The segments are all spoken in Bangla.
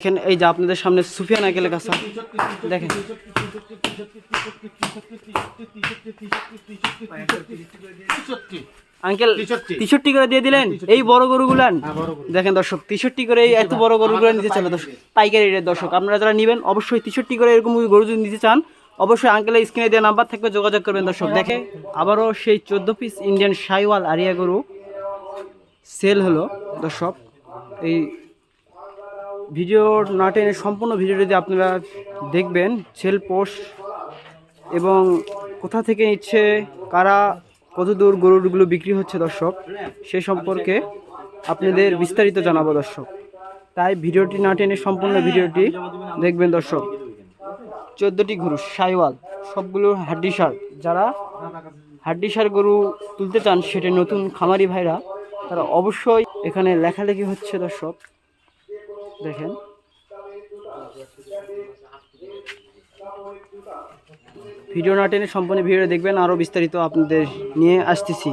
দেখেন এই যে আপনাদের সামনে সুফিয়ান আঙ্কেলের কাছে। দেখেন। আঙ্কেল তিষট্টি করে দিয়ে দিলেন? এই বড় গরুগুলান? দেখেন দর্শক তিষট্টি করে এই এত বড় গরুগুলো নিতে চান দর্শক পাইকারি রেট দর্শক আপনারা যারা নেবেন অবশ্যই তিষট্টি করে এরকম গরু যদি নিতে চান অবশ্যই আঙ্কেলের স্ক্রিনে দেওয়া নাম্বার থাকবে যোগাযোগ করবেন দর্শক। দেখে আবারও সেই চোদ্দ পিস ইন্ডিয়ান সাইওয়াল আরিয়া গরু সেল হলো। দর্শক এই ভিডিও না টেনে সম্পূর্ণ যদি আপনারা দেখবেন, সেল পোস্ট এবং কোথা থেকে নিচ্ছে, কারা কত দূর গরুগুলো বিক্রি হচ্ছে দর্শক, সে সম্পর্কে আপনাদের বিস্তারিত জানাব দর্শক। তাই ভিডিওটি না টেনে সম্পূর্ণ ভিডিওটি দেখবেন দর্শক। চোদ্দোটি গরু, সাইওয়াল, সবগুলো হাড্ডি সার। যারা হাড্ডি সার গরু তুলতে চান, সেটা নতুন খামারি ভাইরা, তারা অবশ্যই এখানে লেখালেখি হচ্ছে দর্শক। দেখেন। ভিডিও না টেনে সম্পূর্ণ ভিডিও দেখবেন আরও বিস্তারিত আপনাদের নিয়ে আসতেছি।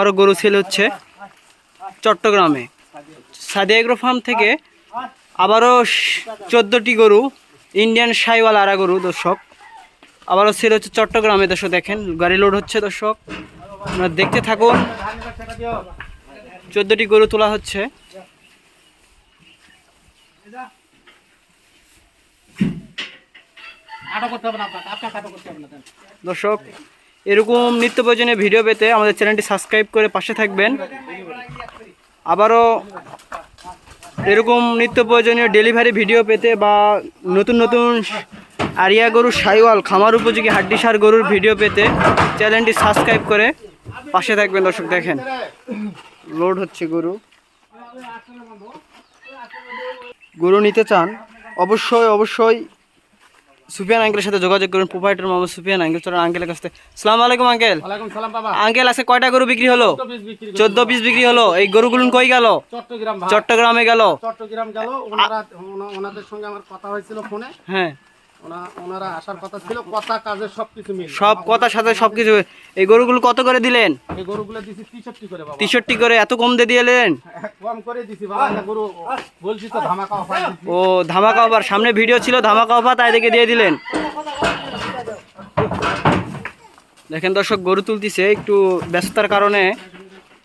আরও গরু সেল হচ্ছে চট্টগ্রামে। সাদিয়াগ্রো ফার্ম থেকে আবারও চোদ্দোটি গরু, ইন্ডিয়ান সাইওয়াল আরা গরু, দর্শক। আবারও সেল হচ্ছে চট্টগ্রামে, দর্শক দেখেন, গাড়ি লোড হচ্ছে, দর্শক। আপনারা দেখতে থাকুন। চোদ্দোটি গরু তোলা হচ্ছে। দর্শক, এরকম নিত্য প্রয়োজনীয় ভিডিও পেতে আমাদের চ্যানেলটি সাবস্ক্রাইব করে পাশে থাকবেন। আবারও এরকম নিত্য প্রয়োজনীয় ডেলিভারি ভিডিও পেতে বা নতুন নতুন আরিয়া গরু সাইওয়াল, খামার উপযোগী হাড্ডি সার গরুর ভিডিও পেতে চ্যানেলটি সাবস্ক্রাইব করে পাশে থাকবেন। দর্শক, দেখেন লোড হচ্ছে গরু। গরু নিতে চান, অবশ্যই অবশ্যই সুফিয়ান আঙ্কেলের সাথে যোগাযোগ করুন প্রোভাইডার মোহাম্মদ সুফিয়ান আঙ্কেল চলেন আঙ্কেলের কাছে সালাম আলাইকুম আঙ্কেল আঙ্কেল আছে কয়টা গরু বিক্রি হলো? চোদ্দ পিস বিক্রি হলো। এই গরুগুলো কই গেল? চট্টগ্রাম চট্টগ্রামে গেল। চট্টগ্রাম গেল। ওনাদের সঙ্গে আমার কথা হয়েছিল ফোনে। হ্যাঁ। ওনারা আসার কথা ছিল কথা কাজে সবকিছু মিল সব কথার সাথে সব কিছু এই গরুগুলো কত করে দিলেন এই গরুগুলো দিছি তিষট্টি করে বাবা তেষট্টি করে এত কম দিয়ে দিলেন কম করে দিছি বাবা গরু বলছি তো ধামাকা অফার ও ধামাকা অফার সামনে ভিডিও ছিল ধামাকা অফার তাই দেখে দিয়ে দিলেন দেখেন দর্শক গরু তুলতেছে একটু ব্যস্ততার কারণে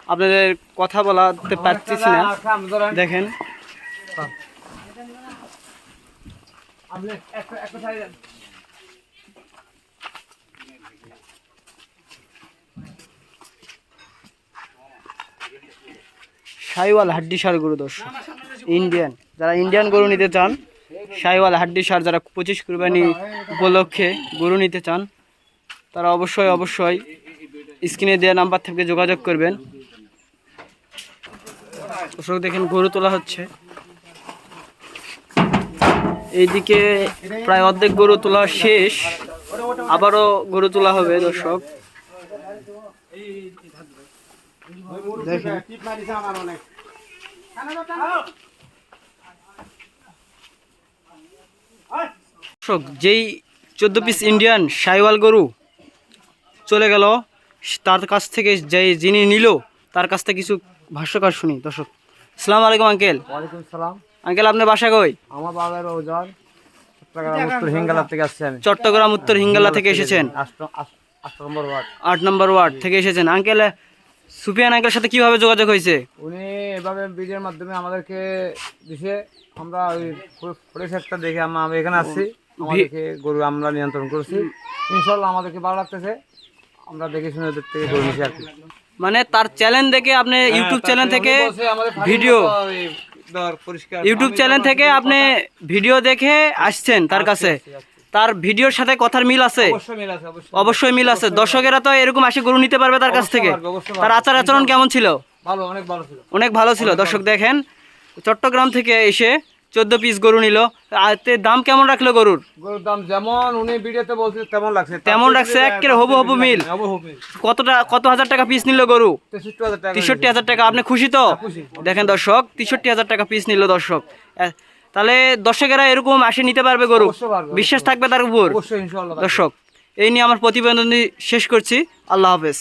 আপনাদের কথা বলাতে পারতেছি না দেখেন সাইওয়াল হাড্ডি সার গরু দর্শক ইন্ডিয়ান। যারা ইন্ডিয়ান গরু নিতে চান সাইওয়াল হাড্ডি সার যারা পঁচিশ কুরবানি উপলক্ষে গরু নিতে চান, তারা অবশ্যই অবশ্যই স্ক্রিনে দেওয়া নাম্বার থেকে যোগাযোগ করবেন। দর্শক, দেখেন গরু তোলা হচ্ছে। এইদিকে প্রায় অর্ধেক গরু তোলা শেষ। আবারও গরু তোলা হবে, দর্শক। দর্শক, যেই চোদ্দ পিস ইন্ডিয়ান সাইওয়াল গরু চলে গেল, তার কাছ থেকে যে যিনি নিল, তার কাছ থেকে কিছু ভাষ্যকার শুনি, দর্শক। সালাম আলাইকুম, আঙ্কেল। ওয়ালাইকুম সালাম। আঙ্কেল আপনার বাসা কই? আমার বাবার ওজন চট্টগ্রাম উত্তর হিঙ্গালা থেকে আসছি আমি চট্টগ্রাম উত্তর হিঙ্গালা থেকে এসেছেন? আষ্ট নম্বর ওয়ার্ড। আট নম্বর ওয়ার্ড থেকে এসেছেন। আঙ্কেল সুফিয়ান আঙ্কেলের সাথে কীভাবে যোগাযোগ হয়েছে? উনি এভাবে ভিডিওর মাধ্যমে আমাদেরকে দিছে। আমরা ওই ফরেস একটা দেখে আমরা এখানে আসছি। আমাদেরকে গরু আমরা নিয়ন্ত্রণ করছি। ইনশাল্লাহ আমাদেরকে ভালো লাগতেছে। আমরা দেখে শুনে ওদের থেকে গরু নিছি আর কি। মানে তার চ্যানেল দেখে আপনি ইউটিউব চ্যানেল থেকে ভিডিও দর পরিষ্কার ইউটিউব চ্যানেল থেকে আপনি ভিডিও দেখে আসছেন তার কাছে। তার ভিডিওর সাথে কথার মিল আছে? অবশ্যই মিল আছে দর্শকেরা তো এরকম আসে গরু নিতে পারবে তার কাছ থেকে। তার আচার আচরণ কেমন ছিল? ভালো অনেক ভালো ছিল। অনেক ভালো ছিল। দর্শক দেখেন চট্টগ্রাম থেকে এসে চোদ্দ পিস গরু নিল। দাম কেমন রাখল গরুর? গরুর দাম যেমন উনি ভিডিওতে বলছিল তেমন লাগছে। তেমন রাখছে, এক্কেরে হবু হবু মিল। হবু হবু মিল। কতটা কত হাজার টাকা পিস নিল গরু? তেষট্টি হাজার টাকা। আপনি খুশি তো? দেখেন দর্শক তেষট্টি হাজার টাকা পিস নিল দর্শক। তাহলে দর্শকেরা এরকম আসে নিতে পারবে গরু? বিশ্বাস থাকবে তার উপর? দর্শক এই নিয়ে আমার প্রতিবেদন শেষ করছি। আল্লাহ হাফেজ।